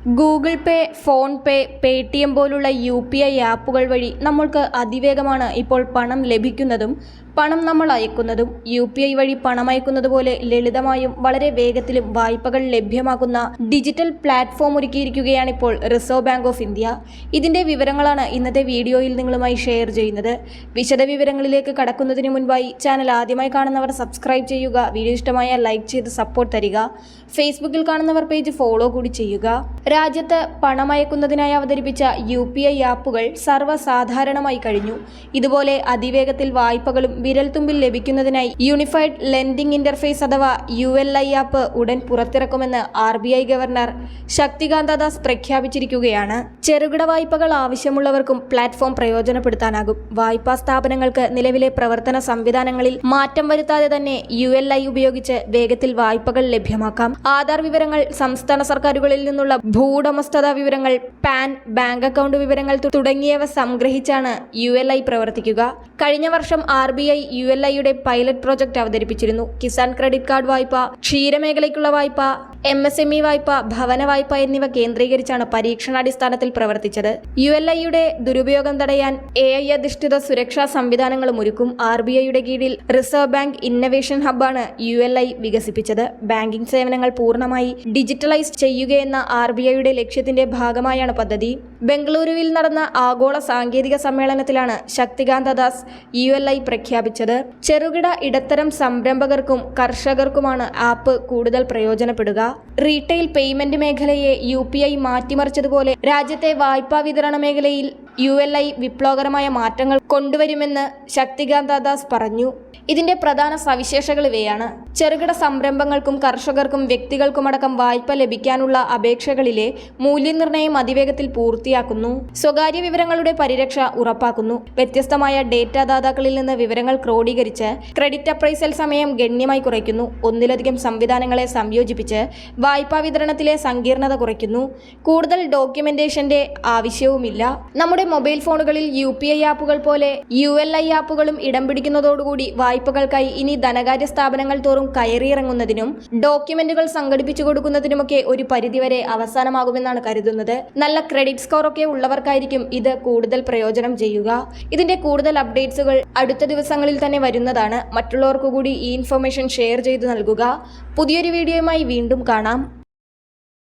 Google pay phone pay Paytm പോലുള്ള U P I ആപ്പുകൾ വഴി നമ്മൾക്ക് അതിവേഗമാണ് ഇപ്പോൾ പണം ലഭിക്കുന്നതും പണം നമ്മൾ അയക്കുന്നതും. യു പി ഐ വഴി പണം അയക്കുന്നത് പോലെ ലളിതമായും വളരെ വേഗത്തിലും വായ്പകൾ ലഭ്യമാക്കുന്ന ഡിജിറ്റൽ പ്ലാറ്റ്ഫോം ഒരുക്കിയിരിക്കുകയാണ് ഇപ്പോൾ റിസർവ് ബാങ്ക് ഓഫ് ഇന്ത്യ. ഇതിന്റെ വിവരങ്ങളാണ് ഇന്നത്തെ വീഡിയോയിൽ നിങ്ങളുമായി ഷെയർ ചെയ്യുന്നത്. വിശദ വിവരങ്ങളിലേക്ക് കടക്കുന്നതിന് മുൻപായി ചാനൽ ആദ്യമായി കാണുന്നവർ സബ്സ്ക്രൈബ് ചെയ്യുക വീഡിയോ ഇഷ്ടമായ ലൈക്ക് ചെയ്ത് സപ്പോർട്ട് തരിക. ഫേസ്ബുക്കിൽ കാണുന്നവർ പേജ് ഫോളോ കൂടി ചെയ്യുക. രാജ്യത്ത് പണമയക്കുന്നതിനായി അവതരിപ്പിച്ച യു പി ഐ ആപ്പുകൾ സർവസാധാരണമായി കഴിഞ്ഞു. ഇതുപോലെ അതിവേഗത്തിൽ വായ്പകളും വിരൽത്തുമ്പിൽ ലഭിക്കുന്നതിനായി യൂണിഫൈഡ് ലെൻഡിംഗ് ഇന്റർഫേസ് അഥവാ യു എൽ ഐ ആപ്പ് ഉടൻ പുറത്തിറക്കുമെന്ന് R B I governor Shaktikanta Das പ്രഖ്യാപിച്ചിരിക്കുകയാണ്. ചെറുകിട വായ്പകൾ ആവശ്യമുള്ളവർക്കും പ്ലാറ്റ്ഫോം പ്രയോജനപ്പെടുത്താനാകും. വായ്പാ സ്ഥാപനങ്ങൾക്ക് നിലവിലെ പ്രവർത്തന സംവിധാനങ്ങളിൽ മാറ്റം വരുത്താതെ തന്നെ യു എൽ ഐ ഉപയോഗിച്ച് വേഗത്തിൽ വായ്പകൾ ലഭ്യമാക്കാം. ആധാർ വിവരങ്ങൾ സംസ്ഥാന സർക്കാരുകളിൽ നിന്നുള്ള ഭൂവുടമസ്ഥത വിവരങ്ങൾ പാൻ ബാങ്ക് അക്കൗണ്ട് വിവരങ്ങൾ തുടങ്ങിയവ സംഗ്രഹിച്ചാണ് യു എൽ ഐ പ്രവർത്തിക്കുക. കഴിഞ്ഞ വർഷം R B I U L ഐയുടെ പൈലറ്റ് പ്രോജക്റ്റ് അവതരിപ്പിച്ചിരുന്നു. കിസാൻ ക്രെഡിറ്റ് കാർഡ് വായ്പ ക്ഷീരമേഖലയ്ക്കുള്ള വായ്പ എം എസ് എം ഇ വായ്പ ഭവന വായ്പ എന്നിവ കേന്ദ്രീകരിച്ചാണ് പരീക്ഷണാടിസ്ഥാനത്തിൽ പ്രവർത്തിച്ചത്. യു എൽ ഐയുടെ ദുരുപയോഗം തടയാൻ എ ഐ അധിഷ്ഠിത സുരക്ഷാ സംവിധാനങ്ങളും ഒരുക്കും. ആർ ബി ഐയുടെ കീഴിൽ റിസർവ് ബാങ്ക് ഇന്നവേഷൻ ഹബ്ബാണ് യു എൽ ഐ വികസിപ്പിച്ചത്. ബാങ്കിംഗ് സേവനങ്ങൾ പൂർണമായി ഡിജിറ്റലൈസ് ചെയ്യുകയെന്ന ആർ ബി ഐയുടെ ലക്ഷ്യത്തിന്റെ ഭാഗമായാണ് പദ്ധതി. ബംഗളൂരുവിൽ നടന്ന ആഗോള സാങ്കേതിക സമ്മേളനത്തിലാണ് Shaktikanta Das U L I പ്രഖ്യാപിച്ചത്. ചെറുകിട ഇടത്തരം സംരംഭകർക്കും കർഷകർക്കുമാണ് ആപ്പ് കൂടുതൽ പ്രയോജനപ്പെടുക. റീറ്റെയിൽ പേയ്മെന്റ് മേഖലയെ യു പി ഐ മാറ്റിമറിച്ചതുപോലെ രാജ്യത്തെ വായ്പാ വിതരണ മേഖലയിൽ യു എൽ ഐ വിപ്ലവകരമായ മാറ്റങ്ങൾ കൊണ്ടുവരുമെന്ന് ശക്തികാന്ത ദാസ് പറഞ്ഞു. ഇതിന്റെ പ്രധാന സവിശേഷകൾ ഇവയാണ്. ചെറുകിട സംരംഭങ്ങൾക്കും കർഷകർക്കും വ്യക്തികൾക്കുമടക്കം വായ്പ ലഭിക്കാനുള്ള അപേക്ഷകളിലെ മൂല്യനിർണയം അതിവേഗത്തിൽ പൂർത്തിയാക്കുന്നു. സ്വകാര്യ വിവരങ്ങളുടെ പരിരക്ഷ ഉറപ്പാക്കുന്നു. വ്യത്യസ്തമായ ഡേറ്റാ ദാതാക്കളിൽ നിന്ന് വിവരങ്ങൾ ക്രോഡീകരിച്ച് ക്രെഡിറ്റ് അപ്രൈസൽ സമയം ഗണ്യമായി കുറയ്ക്കുന്നു. ഒന്നിലധികം സംവിധാനങ്ങളെ സംയോജിപ്പിച്ച് വായ്പാ വിതരണത്തിലെ സങ്കീർണത കുറയ്ക്കുന്നു. കൂടുതൽ ഡോക്യുമെന്റേഷന്റെ ആവശ്യവുമില്ല. നമ്മുടെ മൊബൈൽ ഫോണുകളിൽ യു ആപ്പുകൾ പോലെ യു ആപ്പുകളും ഇടം പിടിക്കുന്നതോടുകൂടി വായ്പകൾക്കായി ഇനി ധനകാര്യ സ്ഥാപനങ്ങൾ തോറും കയറിയിറങ്ങുന്നതിനും ഡോക്യുമെന്റുകൾ സംഘടിപ്പിച്ചു കൊടുക്കുന്നതിനുമൊക്കെ ഒരു പരിധിവരെ അവസാനമാകുമെന്നാണ് കരുതുന്നത്. നല്ല ക്രെഡിറ്റ് സ്കോർ ഒക്കെ ഉള്ളവർക്കായിരിക്കും ഇത് കൂടുതൽ പ്രയോജനം ചെയ്യുക. ഇതിന്റെ കൂടുതൽ അപ്ഡേറ്റ്സുകൾ അടുത്ത ദിവസങ്ങളിൽ തന്നെ വരുന്നതാണ്. മറ്റുള്ളവർക്കു കൂടി ഈ ഇൻഫർമേഷൻ ഷെയർ ചെയ്തു നൽകുക. പുതിയൊരു വീഡിയോയുമായി വീണ്ടും കാണാം.